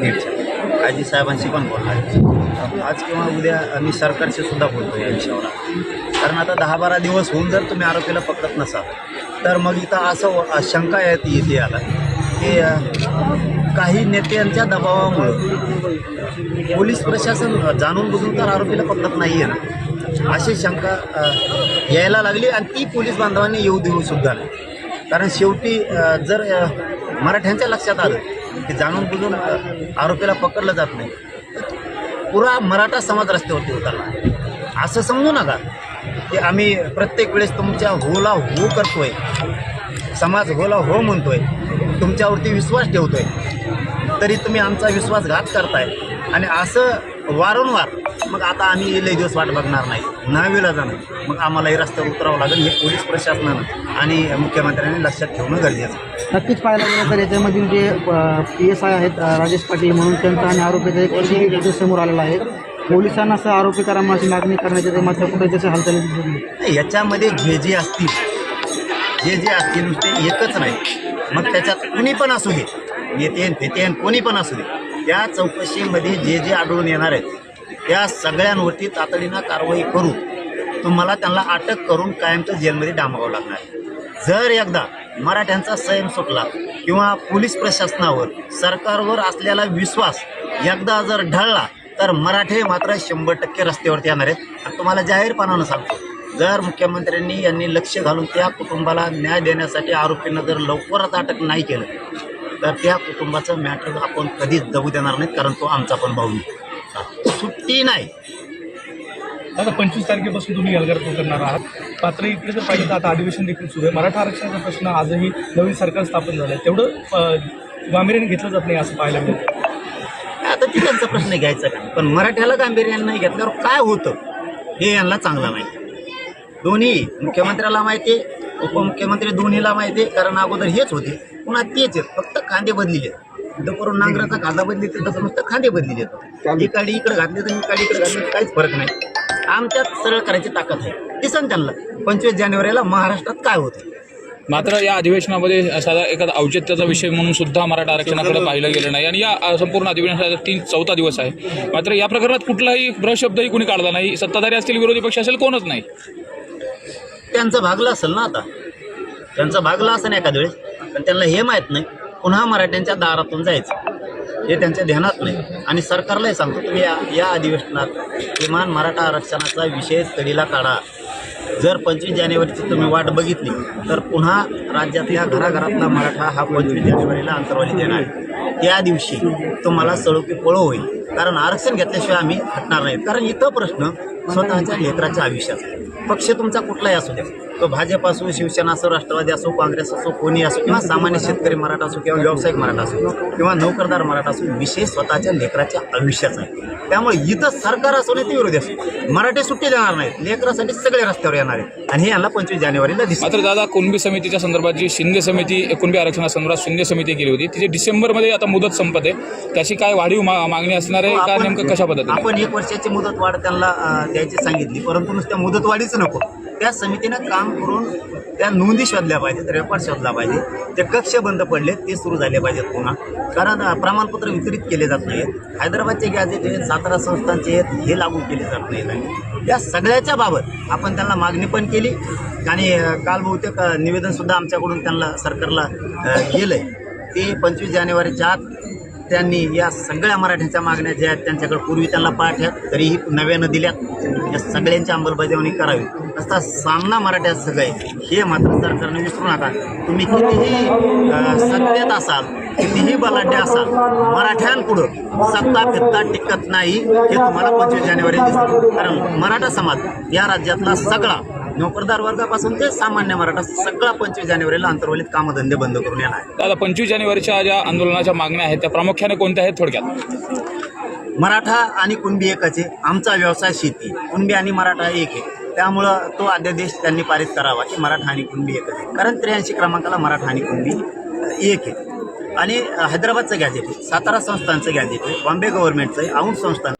नीटच्या आजी साहेबांशी पण बोलणार आहे. आज किंवा उद्या मी सरकारशी सुद्धा बोलतो या विषयावर. कारण आता दहा बारा दिवस होऊन जर तुम्ही आरोपीला पकडत नसाल तर मग इथं असं शंका येते येते आला की काही नेत्यांच्या दबावामुळं पोलीस प्रशासन जाणून बुजून तर आरोपीला पकडत नाही आहे ना. अशी शंका यायला लागली आणि ती पोलीस बांधवांनी येऊ देऊ सुद्धा नाही. कारण शेवटी जर मराठ्यांच्या लक्षात आलं ते जाणून बुजून आरोपीला पकडलं जात नाही. पुरा मराठा समाज रस्त्यावरती उतरला. असं समजू नका की आम्ही प्रत्येक वेळेस तुमच्या होला हो करतोय. समाज होला हो म्हणतोय. तुमच्यावरती विश्वास ठेवतोय. तरी तुम्ही आमचा विश्वासघात करताय. आणि असं वारंवार मग आता आम्ही लई दिवस वाट बघणार नाही. नावेला जाणार. मग आम्हाला हे रस्त्यावर उतरावं लागेल हे पोलीस प्रशासनानं आणि मुख्यमंत्र्यांनी लक्षात ठेवणं गरजेचं. नक्कीच पाहायला गेलं तर याच्यामधील जे पी एस आय आहेत राजेश पाटील म्हणून त्यांचा आणि आरोपीचा एक व्हिडिओ समोर आलेला आहे. पोलिसांना असं आरोपी करा अशी मागणी करण्याची ते मात्र कुठे त्याच्या हालचाली याच्यामध्ये जे जे असतील जे जे असतील नुसते एकच नाही. मग त्याच्यात कुणी पण असू दे. नेते नेते कोणी पण असू दे. त्या चौकशीमध्ये जे जे आढळून येणार आहेत त्या सगळ्यांवरती तातडीनं कारवाई करू. तुम्हाला त्यांना अटक करून कायमचं जेलमध्ये डांबावं लागणार. जर एकदा मराठ्यांचा संयम सुटला किंवा पोलीस प्रशासनावर सरकारवर असलेला विश्वास एकदा जर ढळला तर मराठे मात्र शंभर टक्के रस्त्यावरती येणार आहेत. आणि तुम्हाला जाहीरपणानं सांगतो जर मुख्यमंत्र्यांनी यांनी लक्ष घालून त्या कुटुंबाला न्याय देण्यासाठी आरोपींना जर लवकरच अटक नाही केलं तर त्या कुटुंबाचं मॅटर आपण कधीच जगू देणार नाहीत कारण तो आमचा पण भाऊ आहे. सुट्टी नाही. आता पंचवीस तारखेपासून तुम्ही एल्गार करणार आहात. मात्र इकडे जर पाहिजे तर आता अधिवेशन देखील सुरू आहे. मराठा आरक्षणाचा प्रश्न आजही नवीन सरकार स्थापन झालं आहे तेवढं गांभीर्याने घेतलं जात नाही असं पाहायला मिळतं. आता ती त्यांचा प्रश्न घ्यायचा का? पण मराठ्याला गांभीर्यानं नाही घेतल्यावर काय होतं? हे यांना चांगला माहिती दोन्ही मुख्यमंत्र्याला माहिती आहे उपमुख्यमंत्री दोन्हीला माहिती आहे कारण अगोदर हेच होते. पुन्हा तेच आहेत. फक्त खांदे बदलिले इथं करून नांगराचा खांदा बदलिते तसं नुसतं खांदे बदलिले इकडे इकडे घातले तर इकडे इकडे घातले तर काहीच फरक नाही. आमच्यात सरळ करायची ताकद आहे. दिसन त्यांना पंचवीस जानेवारीला महाराष्ट्रात काय होतं? मात्र या अधिवेशनामध्ये साधा एखादा औचित्याचा विषय म्हणून सुद्धा मराठा आरक्षणाकडे पाहिलं गेलं नाही. आणि या संपूर्ण अधिवेशनाचा तीन चौथा दिवस आहे. मात्र या प्रकरणात कुठलाही भ्रशब्दही कुणी काढला नाही. सत्ताधारी असतील विरोधी पक्ष असेल कोणच नाही. त्यांचं भागलं असेल ना आता. त्यांचं भागलं असेल एखाद्या वेळेस. पण त्यांना हे माहीत नाही. पुन्हा मराठ्यांच्या दारातून जायचं. हे त्यांच्या ध्यानात नाही. आणि सरकारलाही सांगतो तुम्ही या या अधिवेशनात किमान मराठा आरक्षणाचा विषय तडीला काढा. जर पंचवीस जानेवारीची तुम्ही वाट बघितली तर पुन्हा राज्यातल्या घराघरातला मराठा हा पंचवीस जानेवारीला अंतरवाली देणार. आहे. त्या दिवशी तुम्हाला सळोकी पळो होईल. कारण आरक्षण घेतल्याशिवाय आम्ही हटणार नाही. कारण इथं प्रश्न स्वतःच्या लेकराच्या आयुष्याचा पक्ष तुमचा कुठलाही असू द्या. तो भाजप असो शिवसेना असो राष्ट्रवादी असो काँग्रेस असो कोणी असो किंवा सामान्य शेतकरी मराठा असो किंवा व्यावसायिक मराठा असो किंवा नोकरदार मराठा असो विषय स्वतःच्या लेकराच्या आयुष्याचा आहे. त्यामुळे इथं सरकार असो नाही ते विरोधी असो. मराठी सुट्टी देणार नाहीत. लेकरासाठी सगळे रस्त्यावर येणार आहेत. आणि हे यांना पंचवीस जानेवारीला दिसतं. दादा कुणबी समितीच्या संदर्भात जी शिंदे समिती कुणबी आरक्षणासंदर्भात शिंदे समिती केली होती तिची डिसेंबरमध्ये आता मुदत संपत आहे. त्याची काय वाढीव मा- मागणी असणार आहे? का आपण- नेमकं कशा पद्धतीने? आपण एक वर्षाची मुदत वाढ त्यांना अं, द्यायची सांगितली परंतु नुसत्या मुदत वाढीच नको. त्या समितीनं काम करून त्या नोंदी शोधल्या पाहिजेत रेकॉर्ड शोधला पाहिजे. ते कक्ष बंद पडले ते सुरू झाले पाहिजेत पुन्हा. कारण प्रमाणपत्र वितरित केले जात नाहीत. हैदराबादचे गॅजेट आहेत सातारा संस्थांचे आहेत हे लागू केले जात नाहीत. आणि या सगळ्याच्या बाबत आपण त्यांना मागणी पण केली. आणि काल बहुतेक निवेदनसुद्धा आमच्याकडून त्यांना सरकारला गेलं आहे ते पंचवीस जानेवारीच्या आत त्यांनी या सगळ्या मराठ्यांच्या मागण्या ज्या आहेत त्यांच्याकडे पूर्वी त्यांना पाठ्यात तरीही नव्यानं दिल्यात. या सगळ्यांची अंमलबजावणी करावी. असा सामना मराठ्यात सगळे हे मात्र सरकारने विसरू नका. तुम्ही कितीही सत्तेत असाल कितीही बलाढ्य असाल मराठ्यांपुढं सत्ता फित्ता टिकत नाही हे तुम्हाला पंचवीस जानेवारी दिसतं. कारण मराठा समाज या राज्यातला सगळा नोकरदार वर्गापासून ते सामान्य मराठा सगळा पंचवीस जानेवारीला अंतर्वलित कामधंदे बंद करून येणार आहे दादा पंचवीस जानेवारीच्या ज्या आंदोलनाच्या मागण्या आहेत त्या प्रामुख्याने कोणत्या आहेत थोडक्यात? मराठा आणि कुणबी एकच आहे. आमचा व्यवसाय शेती कुणबी आणि मराठा एक आहे. त्यामुळं तो अध्यादेश त्यांनी पारित करावा की मराठा आणि कुणबी आहे. कारण त्र्याऐंशी क्रमांकाला मराठा आणि कुणबी एक आहे. आणि हैदराबादचं गॅजेट आहे. सातारा संस्थांचं गॅजेट आहे. बॉम्बे गव्हर्नमेंटचं आहे. औंध संस्थान